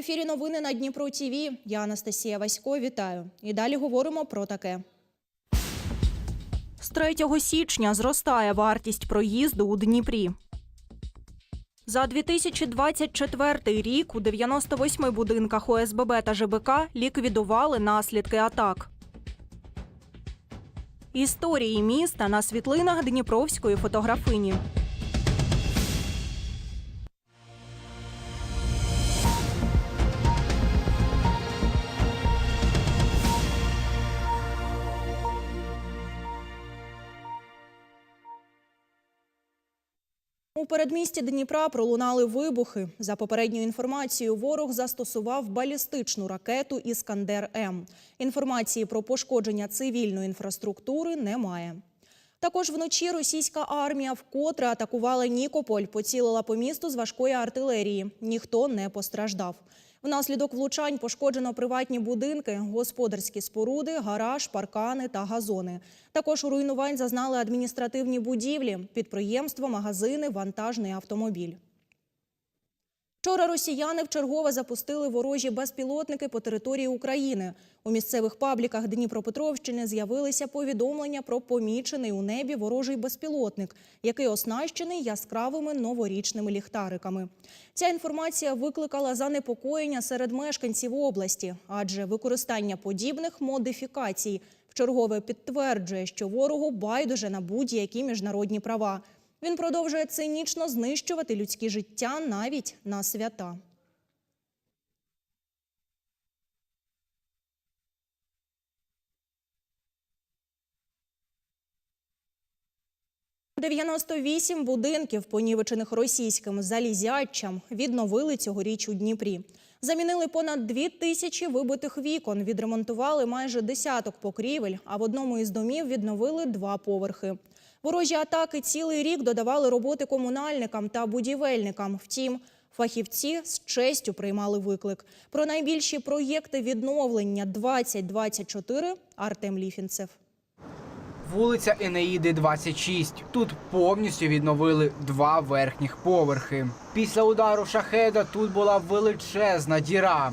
Ефірі новини на Дніпро ТІВІ. Я Анастасія Васько. Вітаю. І далі говоримо про таке. З 3 січня зростає вартість проїзду у Дніпрі. За 2024 рік у 98 будинках ОСББ та ЖБК ліквідували наслідки атак. Історії міста на світлинах Дніпровської фотографині. Передмісті Дніпра пролунали вибухи. За попередньою інформацією, ворог застосував балістичну ракету Іскандер М. Інформації про пошкодження цивільної інфраструктури немає. Також вночі російська армія вкотре атакувала Нікополь, поцілила по місту з важкої артилерії. Ніхто не постраждав. Внаслідок влучань пошкоджено приватні будинки, господарські споруди, гараж, паркани та газони. Також руйнувань зазнали адміністративні будівлі, підприємства, магазини, вантажний автомобіль. Вчора росіяни вчергове запустили ворожі безпілотники по території України. У місцевих пабліках Дніпропетровщини з'явилися повідомлення про помічений у небі ворожий безпілотник, який оснащений яскравими новорічними ліхтариками. Ця інформація викликала занепокоєння серед мешканців області, адже використання подібних модифікацій вчергове підтверджує, що ворогу байдуже на будь-які міжнародні права. Він продовжує цинічно знищувати людські життя навіть на свята. – 98 будинків, понівечених російським залізячам, відновили цьогоріч у Дніпрі. Замінили понад дві тисячі вибитих вікон, відремонтували майже десяток покрівель, а в одному із домів відновили два поверхи. Ворожі атаки цілий рік додавали роботи комунальникам та будівельникам. Втім, фахівці з честю приймали виклик. Про найбільші проєкти відновлення 2024 Артем Ліфінцев. Вулиця Енеїди, 26. Тут повністю відновили два верхніх поверхи. Після удару шахеда тут була величезна діра.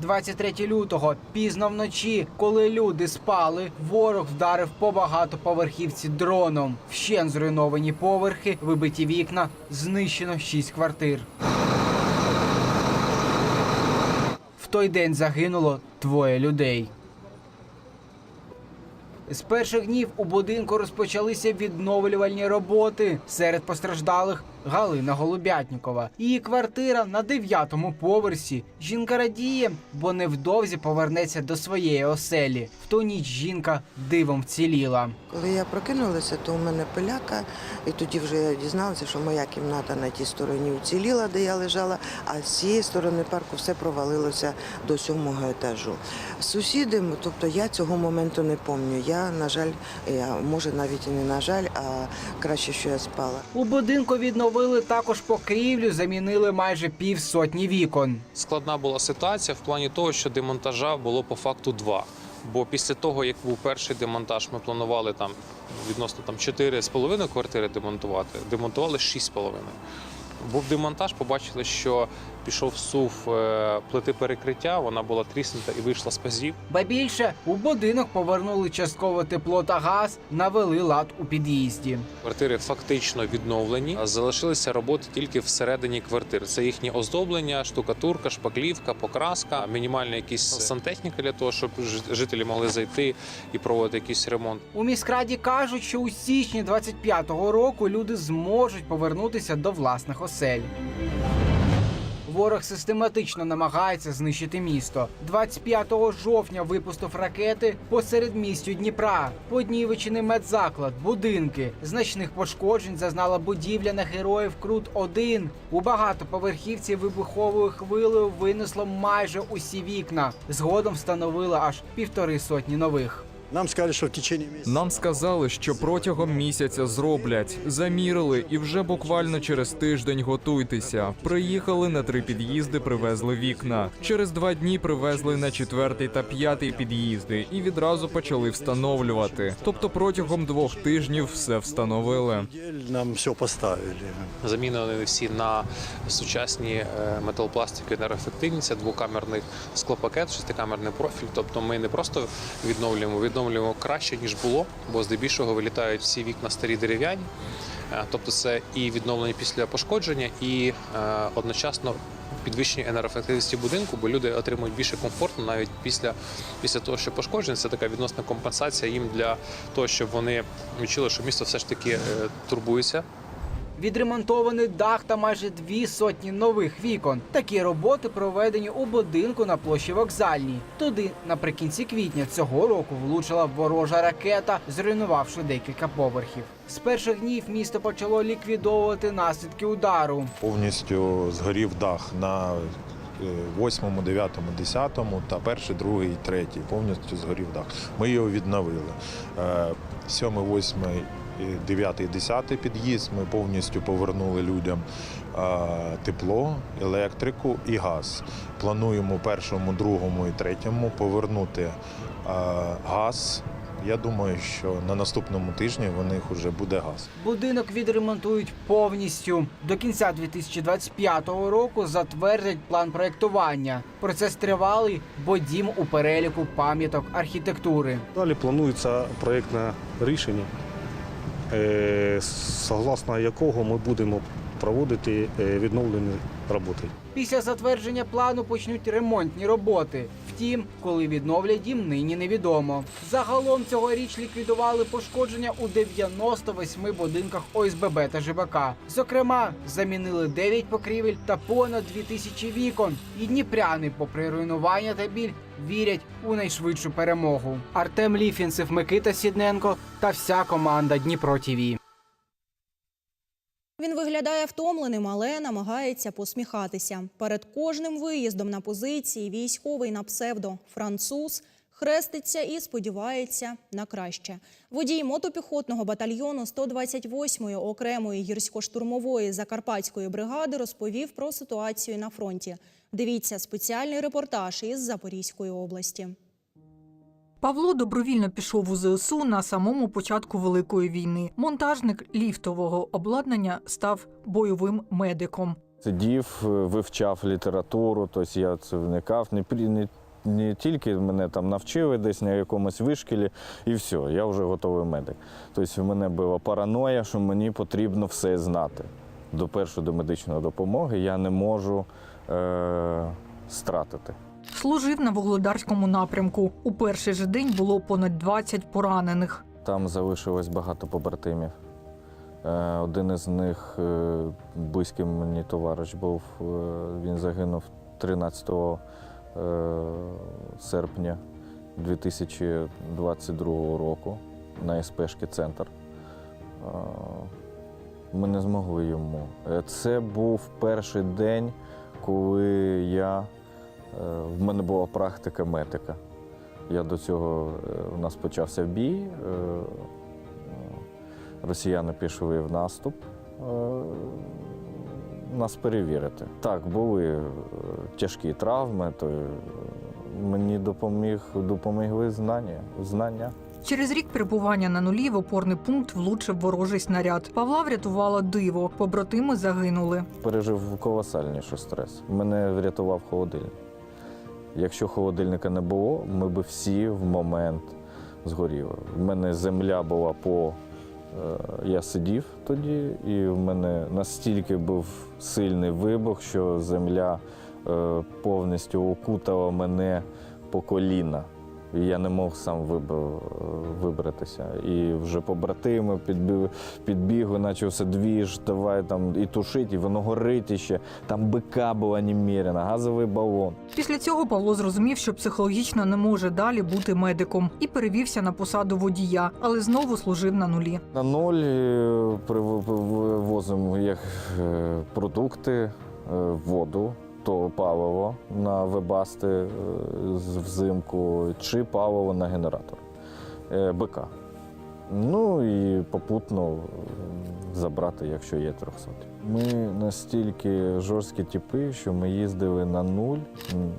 23 лютого, пізно вночі, коли люди спали, ворог вдарив по багатоповерхівці дроном. Вщен зруйновані поверхи, вибиті вікна, знищено 6 квартир. В той день загинуло двоє людей. З перших днів у будинку розпочалися відновлювальні роботи. Серед постраждалих Галина Голубятнікова. Її квартира на дев'ятому поверсі. Жінка радіє, бо невдовзі повернеться до своєї оселі. В ту ніч жінка дивом вціліла. Коли я прокинулася, то у мене пиляка, і тоді вже я дізналася, що моя кімната на тій стороні уціліла, де я лежала, а з цієї сторони парку все провалилося до сьомого етажу. Сусіди, тобто я цього моменту не пам'ятаю. Я, на жаль, я, може навіть і не на жаль, а краще, що я спала. У будинку відновили також покрівлю, замінили майже півсотні вікон. Складна була ситуація в плані того, що демонтажа було по факту два. Бо після того, як був перший демонтаж, ми планували там відносно там 4,5 квартири демонтувати, демонтували 6,5. Був демонтаж, побачили, що пішов сув е, плити перекриття, вона була тріснута і вийшла з пазів. Ба більше у будинок повернули частково тепло та газ, навели лад у під'їзді. Квартири фактично відновлені, а залишилися роботи тільки всередині квартир. Це їхнє оздоблення, штукатурка, шпаклівка, покраска, мінімальна якісь сантехніка для того, щоб жителі могли зайти і проводити якийсь ремонт. У міськраді кажуть, що у січні 25-го року люди зможуть повернутися до власних осель. Ворог систематично намагається знищити місто. 25 жовтня випустив ракети посеред містю Дніпра. Поднівечений медзаклад, будинки. Значних пошкоджень зазнала будівля на героїв Крут 1 У багатоповерхівці вибуховою хвилею винесло майже усі вікна. Згодом встановили аж півтори сотні нових. Нам сказали, що в течение місяця. Нам сказали, що протягом місяця зроблять. Замірили, і вже буквально через тиждень готуйтеся. Приїхали на три під'їзди, привезли вікна. Через два дні привезли на четвертий та п'ятий під'їзди і відразу почали встановлювати. Тобто протягом двох тижнів все встановили. Нам все поставили. Замінені всі на сучасні е, металопластики енергоефективні. Це двокамерний склопакет, шестикамерний профіль. Тобто ми не просто відновлюємо, відновлюємо краще ніж було, бо здебільшого вилітають всі вікна старі дерев'яні. Е, Тобто це і відновлення після пошкодження, і е, одночасно підвищення енергоефективності будинку, бо люди отримують більше комфорту навіть після, після того, що пошкодження. Це така відносна компенсація їм для того, щоб вони відчули, що місто все ж таки е, турбується Відремонтований дах та майже дві сотні нових вікон. Такі роботи проведені у будинку на площі вокзальній. Туди наприкінці квітня цього року влучила ворожа ракета, зруйнувавши декілька поверхів. З перших днів місто почало ліквідовувати наслідки удару. повністю згорів дах на 8, 9, 10 та перший, другий, третій. Повністю згорів дах. Ми його відновили. 7, 8, 9, 10 під'їзд ми повністю повернули людям тепло, електрику і газ. Плануємо першому, другому і третьому повернути газ. Я думаю, що на наступному тижні в них вже буде газ. Будинок відремонтують повністю. До кінця 2025 року затвердять план проєктування. Процес тривалий, бо дім у переліку пам'яток архітектури. Далі планується проєктне рішення, согласно якого ми будемо проводити е, відновлені роботи. Після затвердження плану почнуть ремонтні роботи. Втім, коли відновлять дім, нині невідомо. Загалом цьогоріч ліквідували пошкодження у 98 будинках ОСББ та ЖБК. Зокрема, замінили 9 покрівель та понад 2000 вікон. І дніпряни, попри руйнування та біль, вірять у найшвидшу перемогу. Артем Ліфінцев, Микита Сідненко та вся команда Дніпро ТІВІ. Він виглядає втомленим, але намагається посміхатися. Перед кожним виїздом на позиції військовий на псевдо француз хреститься і сподівається на краще. Водій мотопіхотного батальйону 128-ї окремої гірсько-штурмової закарпатської бригади розповів про ситуацію на фронті. Дивіться спеціальний репортаж із Запорізької області. Павло добровільно пішов у ЗСУ на самому початку Великої війни. Монтажник ліфтового обладнання став бойовим медиком. Сидів, е, вивчав літературу, тобто я це вникав. Не, не, не тільки мене там навчили десь на якомусь вишкілі, і все, я вже готовий медик. Тобто в мене була параноя, що мені потрібно все знати. До першої до медичної допомоги я не можу е- стратити. Служив на Вугледарському напрямку. У перший же день було понад 20 поранених. Там залишилось багато побратимів. Е, Один із них е, близький мені товариш був. е, Він загинув 13 е, серпня 2022 року на СПшки центр. Ми не змогли йому. Це був перший день, коли я, в мене була практика медика. Я до цього е, у нас почався бій. е, е, Росіяни пішли в наступ. е, Нас перевірити. Так, були е, тяжкі травми, то е, мені допоміг, допомогли знання. знання. Через рік перебування на нулі в опорний пункт влучив ворожий снаряд. Павла врятувало диво. Побратими загинули. Пережив колосальніший стрес. Мене врятував холодильник. Якщо холодильника не було, ми б всі в момент згоріли. В мене земля була по. е, Я сидів тоді, і в мене настільки був сильний вибух, що земля е, повністю окутала мене по коліна. Я не мог сам виб- вибратися. І вже побратими підбігли, підбігли, все двіж, давай там і тушить, і воно горить іще. Там бика була неміряна, газовий балон. Після цього Павло зрозумів, що психологічно не може далі бути медиком і перевівся на посаду водія, але знову служив на нулі. На ноль е, привозимо як е, продукти, е, воду, то паливо на вебасти е, взимку, чи паливо на генератор. е, БК. Ну і попутно е, забрати, якщо є 300. Ми настільки жорсткі типи, що ми їздили на нуль м,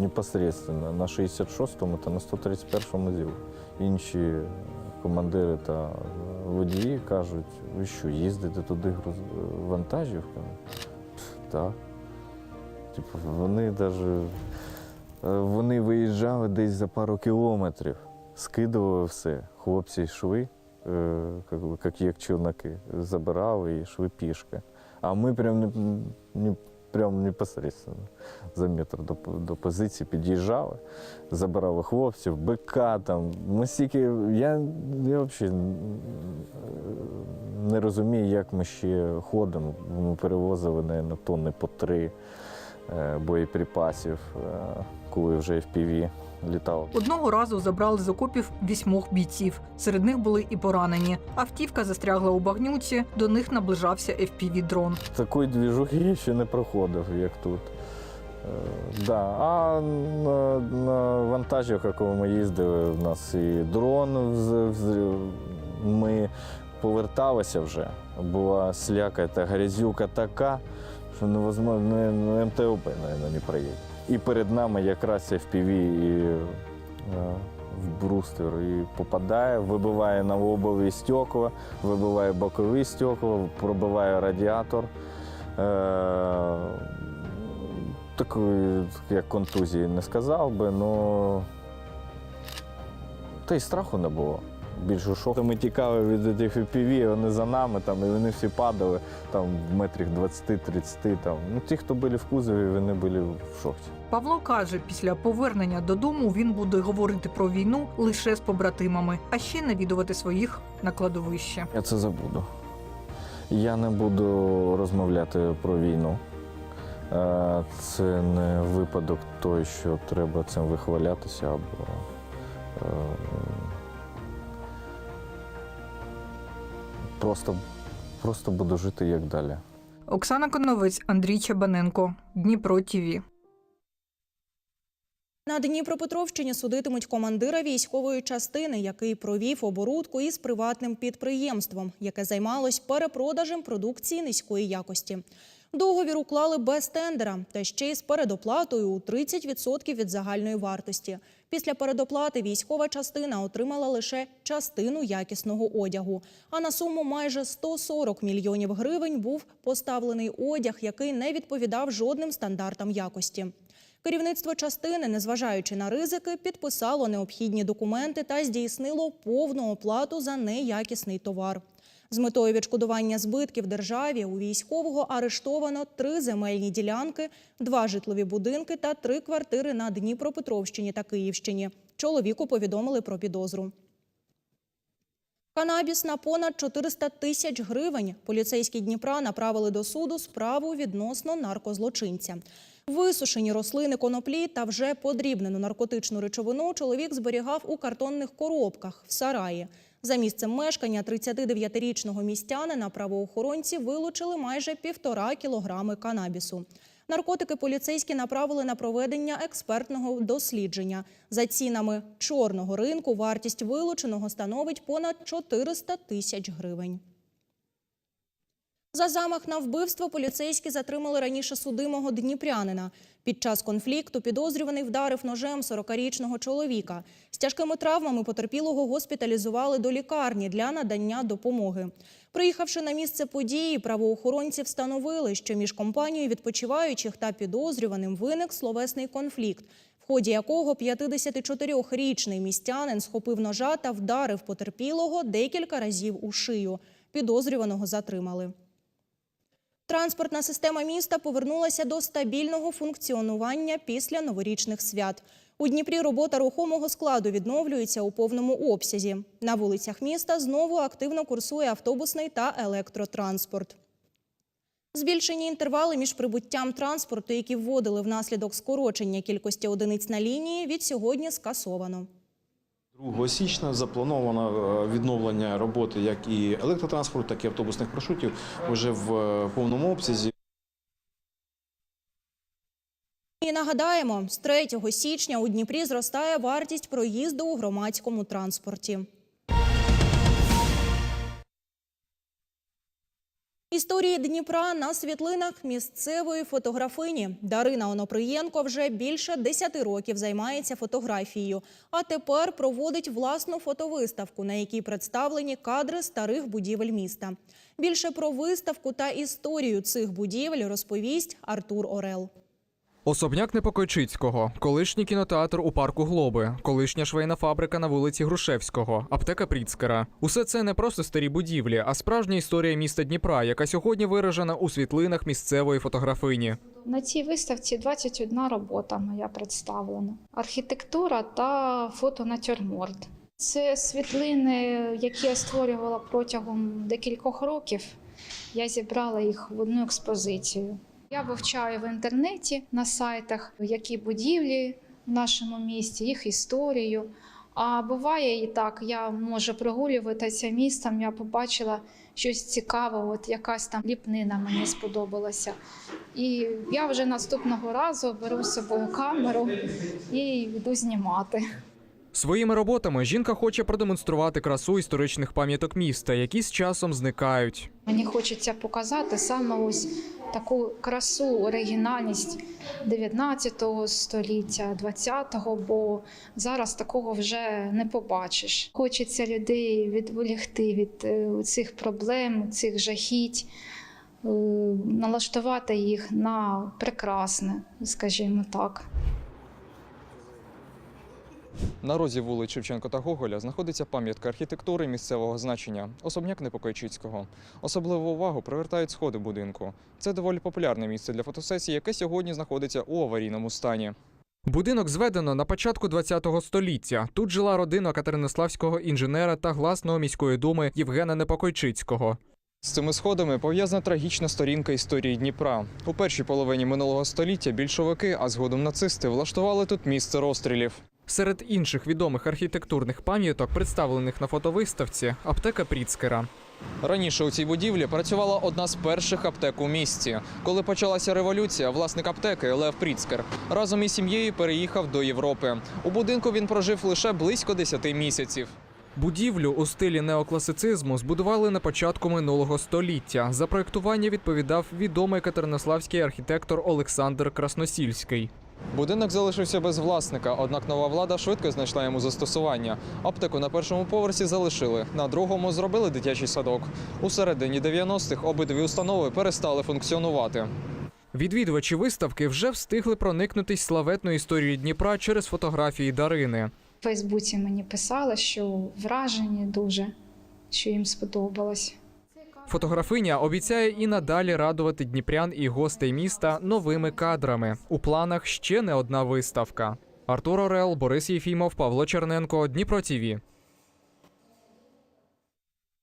непосередньо на 66-му та на 131-му ЗІЛ. Інші командири та водії кажуть, ви що, їздите туди вантажівками? Так. Типу, вони навіть вони виїжджали десь за пару кілометрів, скидували все. Хлопці йшли, е, як, як, челноки, забирали і йшли пішки. А ми прям, не, не, прям непосередньо за метр до, до позиції під'їжджали, забирали хлопців, БК там. Ми стільки, я, я взагалі не розумію, як ми ще ходимо. Ми перевозили, мабуть, тонни по три е, боєприпасів, е, коли вже FPV літав. Одного разу забрали з окопів вісьмох бійців. Серед них були і поранені. Автівка застрягла у багнюці, до них наближався FPV-дрон. Такої двіжухи я ще не проходив, як тут. Е, да. А на, на вантажівках, коли ми їздили, в нас і дрон ми поверталися вже. Була сляка та грязюка така, що невозможно, не, не МТОП, мабуть, не проїде. І перед нами якраз FPV і, е, в брустер і попадає, вибиває на лобові стекла, вибиває бокові стекла, пробиває радіатор. Е, такої, як контузії, не сказав би, але та й страху не було. Більше шоку. Ми тікали від тих FPV, вони за нами, там, і вони всі падали там, в метрах 20-30. Там. Ну, ті, хто були в кузові, вони були в шоці. Павло каже, після повернення додому він буде говорити про війну лише з побратимами, а ще навідувати своїх на кладовище. Я це забуду. Я не буду розмовляти про війну. Е, Це не випадок той, що треба цим вихвалятися або. Просто, просто буду жити як далі. Оксана Коновець, Андрій Чабаненко, Дніпро ТІВІ. На Дніпропетровщині судитимуть командира військової частини, який провів оборудку із приватним підприємством, яке займалось перепродажем продукції низької якості. Договір уклали без тендера та ще й з передоплатою у 30% від загальної вартості. Після передоплати військова частина отримала лише частину якісного одягу. А на суму майже 140 мільйонів гривень був поставлений одяг, який не відповідав жодним стандартам якості. Керівництво частини, незважаючи на ризики, підписало необхідні документи та здійснило повну оплату за неякісний товар. З метою відшкодування збитків державі у військового арештовано три земельні ділянки, два житлові будинки та три квартири на Дніпропетровщині та Київщині. Чоловіку повідомили про підозру. Канабіс на понад 400 тисяч гривень. Поліцейські Дніпра направили до суду справу відносно наркозлочинця. Висушені рослини коноплі та вже подрібнену наркотичну речовину чоловік зберігав у картонних коробках в сараї. За місцем мешкання 39-річного містянина правоохоронці вилучили майже півтора кілограми канабісу. Наркотики поліцейські направили на проведення експертного дослідження. За цінами чорного ринку вартість вилученого становить понад 400 тисяч гривень. За замах на вбивство поліцейські затримали раніше судимого дніпрянина. Під час конфлікту підозрюваний вдарив ножем 40-річного чоловіка. З тяжкими травмами потерпілого госпіталізували до лікарні для надання допомоги. Приїхавши на місце події, правоохоронці встановили, що між компанією відпочиваючих та підозрюваним виник словесний конфлікт, в ході якого 54-річний містянин схопив ножа та вдарив потерпілого декілька разів у шию. Підозрюваного затримали. Транспортна система міста повернулася до стабільного функціонування після новорічних свят. У Дніпрі робота рухомого складу відновлюється у повному обсязі. На вулицях міста знову активно курсує автобусний та електротранспорт. Збільшені інтервали між прибуттям транспорту, які вводили внаслідок скорочення кількості одиниць на лінії, від сьогодні скасовано. 2 січня заплановано е, відновлення роботи як і електротранспорту, так і автобусних маршрутів вже в е, повному обсязі. І нагадаємо, з 3 січня у Дніпрі зростає вартість проїзду у громадському транспорті. Історії Дніпра на світлинах місцевої фотографині Дарина Оноприєнко вже більше 10 років займається фотографією, а тепер проводить власну фотовиставку, на якій представлені кадри старих будівель міста. Більше про виставку та історію цих будівель розповість Артур Орел. Особняк Непокойчицького, колишній кінотеатр у парку Глоби, колишня швейна фабрика на вулиці Грушевського, аптека Пріцкера. Усе це не просто старі будівлі, а справжня історія міста Дніпра, яка сьогодні виражена у світлинах місцевої фотографині. На цій виставці 21 робота моя представлена: архітектура та фотонатюрморт. Це світлини, які я створювала протягом декількох років. Я зібрала їх в одну експозицію. Я вивчаю в інтернеті на сайтах, які будівлі в нашому місті, їх історію. А буває і так, я можу прогулюватися містом, я побачила щось цікаве, от якась там ліпнина мені сподобалася. І я вже наступного разу беру з собою камеру і йду знімати. Своїми роботами жінка хоче продемонструвати красу історичних пам'яток міста, які з часом зникають. Мені хочеться показати саме ось таку красу, оригінальність 19 століття, 20-го, бо зараз такого вже не побачиш. Хочеться людей відволікти від е, цих проблем, цих жахіть, е, налаштувати їх на прекрасне, скажімо так. На розі вулиць Шевченко та Гоголя знаходиться пам'ятка архітектури місцевого значення особняк Непокойчицького. Особливу увагу привертають сходи будинку. Це доволі популярне місце для фотосесій, яке сьогодні знаходиться у аварійному стані. Будинок зведено на початку ХХ століття. Тут жила родина катеринославського інженера та гласного міської думи Євгена Непокойчицького. З цими сходами пов'язана трагічна сторінка історії Дніпра. У першій половині минулого століття більшовики, а згодом нацисти, влаштували тут місце розстрілів. Серед інших відомих архітектурних пам'яток, представлених на фотовиставці, аптека Пріцкера. Раніше у цій будівлі працювала одна з перших аптек у місті. Коли почалася революція, власник аптеки Лев Пріцкер разом із сім'єю переїхав до Європи. У будинку він прожив лише близько 10 місяців. Будівлю у стилі неокласицизму збудували на початку минулого століття. За проєктування відповідав відомий катеринославський архітектор Олександр Красносільський. Будинок залишився без власника, однак нова влада швидко знайшла йому застосування. Аптеку на першому поверсі залишили, на другому зробили дитячий садок. У середині 90-х обидві установи перестали функціонувати. Відвідувачі виставки вже встигли проникнутись славетною історією Дніпра через фотографії Дарини. В Фейсбуці мені писали, що вражені дуже, що їм сподобалось. Фотографиня обіцяє і надалі радувати дніпрян і гостей міста новими кадрами. У планах ще не одна виставка. Артур Орел, Борис Єфімов, Павло Черненко, Дніпро ТІВІ.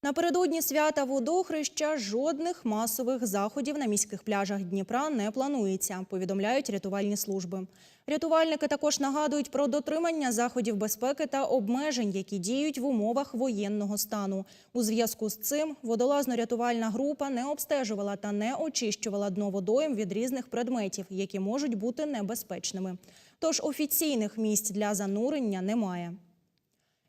Напередодні свята водохреща жодних масових заходів на міських пляжах Дніпра не планується, повідомляють рятувальні служби. Рятувальники також нагадують про дотримання заходів безпеки та обмежень, які діють в умовах воєнного стану. У зв'язку з цим водолазно-рятувальна група не обстежувала та не очищувала дно водойм від різних предметів, які можуть бути небезпечними. Тож офіційних місць для занурення немає.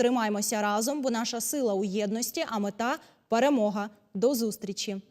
Тримаймося разом, бо наша сила у єдності, а мета перемога. До зустрічі.